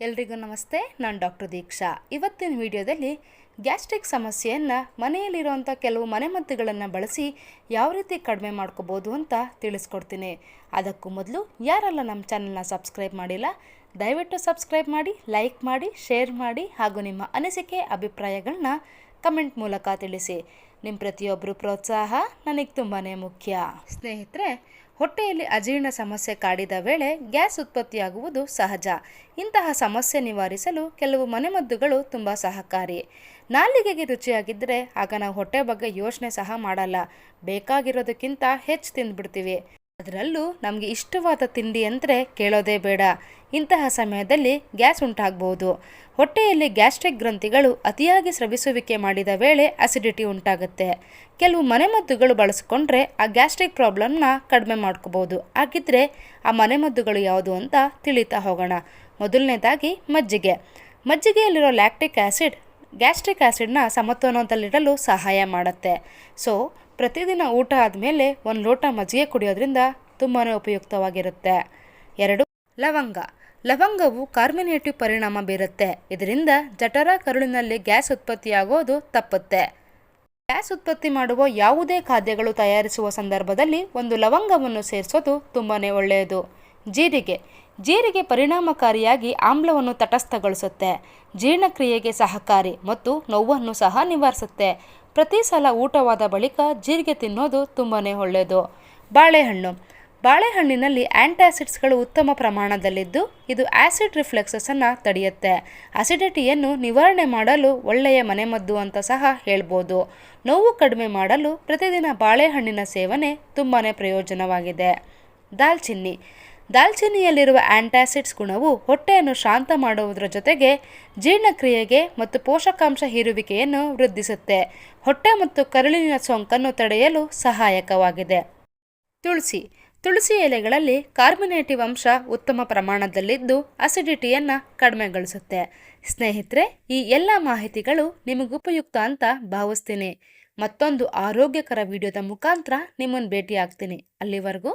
ಎಲ್ರಿಗೂ ನಮಸ್ತೆ, ನಾನು ಡಾಕ್ಟರ್ ದೀಕ್ಷಾ. ಇವತ್ತಿನ ವಿಡಿಯೋದಲ್ಲಿ ಗ್ಯಾಸ್ಟ್ರಿಕ್ ಸಮಸ್ಯೆಯನ್ನು ಮನೆಯಲ್ಲಿರುವಂಥ ಕೆಲವು ಮನೆಮದ್ದುಗಳನ್ನು ಬಳಸಿ ಯಾವ ರೀತಿ ಕಡಿಮೆ ಮಾಡ್ಕೋಬೋದು ಅಂತ ತಿಳಿಸ್ಕೊಡ್ತೀನಿ. ಅದಕ್ಕೂ ಮೊದಲು ಯಾರೆಲ್ಲ ನಮ್ಮ ಚಾನಲ್ನ ಸಬ್ಸ್ಕ್ರೈಬ್ ಮಾಡಿಲ್ಲ, ದಯವಿಟ್ಟು ಸಬ್ಸ್ಕ್ರೈಬ್ ಮಾಡಿ ಲೈಕ್ ಮಾಡಿ ಶೇರ್ ಮಾಡಿ ಹಾಗೂ ನಿಮ್ಮ ಅನಿಸಿಕೆ ಅಭಿಪ್ರಾಯಗಳನ್ನ ಕಮೆಂಟ್ ಮೂಲಕ ತಿಳಿಸಿ. ನಿಮ್ಮ ಪ್ರತಿಯೊಬ್ಬರು ಪ್ರೋತ್ಸಾಹ ನನಗೆ ತುಂಬಾ ಮುಖ್ಯ. ಸ್ನೇಹಿತರೆ, ಹೊಟ್ಟೆಯಲ್ಲಿ ಅಜೀರ್ಣ ಸಮಸ್ಯೆ ಕಾಡಿದ ವೇಳೆ ಗ್ಯಾಸ್ ಉತ್ಪತ್ತಿಯಾಗುವುದು ಸಹಜ. ಇಂತಹ ಸಮಸ್ಯೆ ನಿವಾರಿಸಲು ಕೆಲವು ಮನೆಮದ್ದುಗಳು ತುಂಬ ಸಹಕಾರಿ. ನಾಲಿಗೆಗೆ ರುಚಿಯಾಗಿದ್ದರೆ ಆಗ ನಾವು ಹೊಟ್ಟೆ ಬಗ್ಗೆ ಯೋಚನೆ ಸಹ ಮಾಡಲ್ಲ. ಬೇಕಾಗಿರೋದಕ್ಕಿಂತ ಹೆಚ್ಚು ತಿಂದ್ಬಿಡ್ತೀವಿ. ಅದರಲ್ಲೂ ನಮಗೆ ಇಷ್ಟವಾದ ತಿಂಡಿ ಅಂದರೆ ಕೇಳೋದೇ ಬೇಡ. ಇಂತಹ ಸಮಯದಲ್ಲಿ ಗ್ಯಾಸ್ ಉಂಟಾಗಬಹುದು ಹೊಟ್ಟೆಯಲ್ಲಿ ಗ್ಯಾಸ್ಟ್ರಿಕ್ ಗ್ರಂಥಿಗಳು ಅತಿಯಾಗಿ ಸ್ರವಿಸುವಿಕೆ ಮಾಡಿದ ವೇಳೆ ಅಸಿಡಿಟಿ ಉಂಟಾಗುತ್ತೆ. ಕೆಲವು ಮನೆಮದ್ದುಗಳು ಬಳಸಿಕೊಂಡ್ರೆ ಆ ಗ್ಯಾಸ್ಟ್ರಿಕ್ ಪ್ರಾಬ್ಲಮ್ನ ಕಡಿಮೆ ಮಾಡ್ಕೋಬೋದು. ಹಾಗಿದ್ರೆ ಆ ಮನೆಮದ್ದುಗಳು ಯಾವುದು ಅಂತ ತಿಳಿತಾ ಹೋಗೋಣ. ಮೊದಲನೇದಾಗಿ ಮಜ್ಜಿಗೆ. ಮಜ್ಜಿಗೆಯಲ್ಲಿರೋ ಲ್ಯಾಕ್ಟಿಕ್ ಆ್ಯಸಿಡ್ ಗ್ಯಾಸ್ಟ್ರಿಕ್ ಆ್ಯಸಿಡ್ನ ಸಮತೋಲನದಲ್ಲಿಡಲು ಸಹಾಯ ಮಾಡುತ್ತೆ. ಸೊ ಪ್ರತಿದಿನ ಊಟ ಆದಮೇಲೆ ಒಂದು ಲೋಟ ಮಜ್ಜಿಗೆ ಕುಡಿಯೋದ್ರಿಂದ ತುಂಬಾ ಉಪಯುಕ್ತವಾಗಿರುತ್ತೆ. ಎರಡು, ಲವಂಗ. ಲವಂಗವು ಕಾರ್ಮಿನೇಟಿವ್ ಪರಿಣಾಮ ಬೀರುತ್ತೆ. ಇದರಿಂದ ಜಠರ ಕರುಳಿನಲ್ಲಿ ಗ್ಯಾಸ್ ಉತ್ಪತ್ತಿಯಾಗೋದು ತಪ್ಪುತ್ತೆ. ಗ್ಯಾಸ್ ಉತ್ಪತ್ತಿ ಮಾಡುವ ಯಾವುದೇ ಖಾದ್ಯಗಳು ತಯಾರಿಸುವ ಸಂದರ್ಭದಲ್ಲಿ ಒಂದು ಲವಂಗವನ್ನು ಸೇರಿಸೋದು ತುಂಬಾ ಒಳ್ಳೆಯದು. ಜೀರಿಗೆ. ಜೀರಿಗೆ ಪರಿಣಾಮಕಾರಿಯಾಗಿ ಆಮ್ಲವನ್ನು ತಟಸ್ಥಗೊಳಿಸುತ್ತೆ. ಜೀರ್ಣಕ್ರಿಯೆಗೆ ಸಹಕಾರಿ ಮತ್ತು ನೋವನ್ನು ಸಹ ನಿವಾರಿಸುತ್ತೆ. ಪ್ರತಿ ಸಲ ಊಟವಾದ ಬಳಿಕ ಜೀರಿಗೆ ತಿನ್ನೋದು ತುಂಬಾ ಒಳ್ಳೆಯದು ಬಾಳೆಹಣ್ಣು. ಬಾಳೆಹಣ್ಣಿನಲ್ಲಿ ಆ್ಯಂಟಾಸಿಡ್ಸ್ಗಳು ಉತ್ತಮ ಪ್ರಮಾಣದಲ್ಲಿದ್ದು, ಇದು ಆ್ಯಸಿಡ್ ರಿಫ್ಲೆಕ್ಸಸ್ಸನ್ನು ತಡೆಯುತ್ತೆ. ಅಸಿಡಿಟಿಯನ್ನು ನಿವಾರಣೆ ಮಾಡಲು ಒಳ್ಳೆಯ ಮನೆಮದ್ದು ಅಂತ ಸಹ ಹೇಳ್ಬೋದು. ನೋವು ಕಡಿಮೆ ಮಾಡಲು ಪ್ರತಿದಿನ ಬಾಳೆಹಣ್ಣಿನ ಸೇವನೆ ತುಂಬಾ ಪ್ರಯೋಜನವಾಗಿದೆ. ದಾಲ್ಚಿನ್ನಿ. ದಾಲ್ಚಿನ್ನಿಯಲ್ಲಿರುವ ಆ್ಯಂಟಾಸಿಡ್ಸ್ ಗುಣವು ಹೊಟ್ಟೆಯನ್ನು ಶಾಂತ ಮಾಡುವುದರ ಜೊತೆಗೆ ಜೀರ್ಣಕ್ರಿಯೆಗೆ ಮತ್ತು ಪೋಷಕಾಂಶ ಹೀರುವಿಕೆಯನ್ನು ವೃದ್ಧಿಸುತ್ತೆ. ಹೊಟ್ಟೆ ಮತ್ತು ಕರುಳಿನ ಸೋಂಕನ್ನು ತಡೆಯಲು ಸಹಾಯಕವಾಗಿದೆ. ತುಳಸಿ. ತುಳಸಿ ಎಲೆಗಳಲ್ಲಿ ಕಾರ್ಬನೇಟಿವ್ ಅಂಶ ಉತ್ತಮ ಪ್ರಮಾಣದಲ್ಲಿದ್ದು ಅಸಿಡಿಟಿಯನ್ನು ಕಡಿಮೆಗೊಳಿಸುತ್ತೆ. ಸ್ನೇಹಿತರೆ, ಈ ಎಲ್ಲ ಮಾಹಿತಿಗಳು ನಿಮಗೆ ಉಪಯುಕ್ತ ಅಂತ ಭಾವಿಸ್ತೀನಿ. ಮತ್ತೊಂದು ಆರೋಗ್ಯಕರ ವಿಡಿಯೋದ ಮುಖಾಂತರ ನಿಮ್ಮನ್ನು ಭೇಟಿಯಾಗ್ತೀನಿ. ಅಲ್ಲಿವರೆಗೂ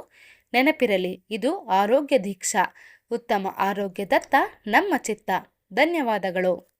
ನೆನಪಿರಲಿ ಇದು ಆರೋಗ್ಯ ದೀಕ್ಷಾ ಉತ್ತಮ ಆರೋಗ್ಯದತ್ತ ನಮ್ಮ ಚಿತ್ತ. ಧನ್ಯವಾದಗಳು.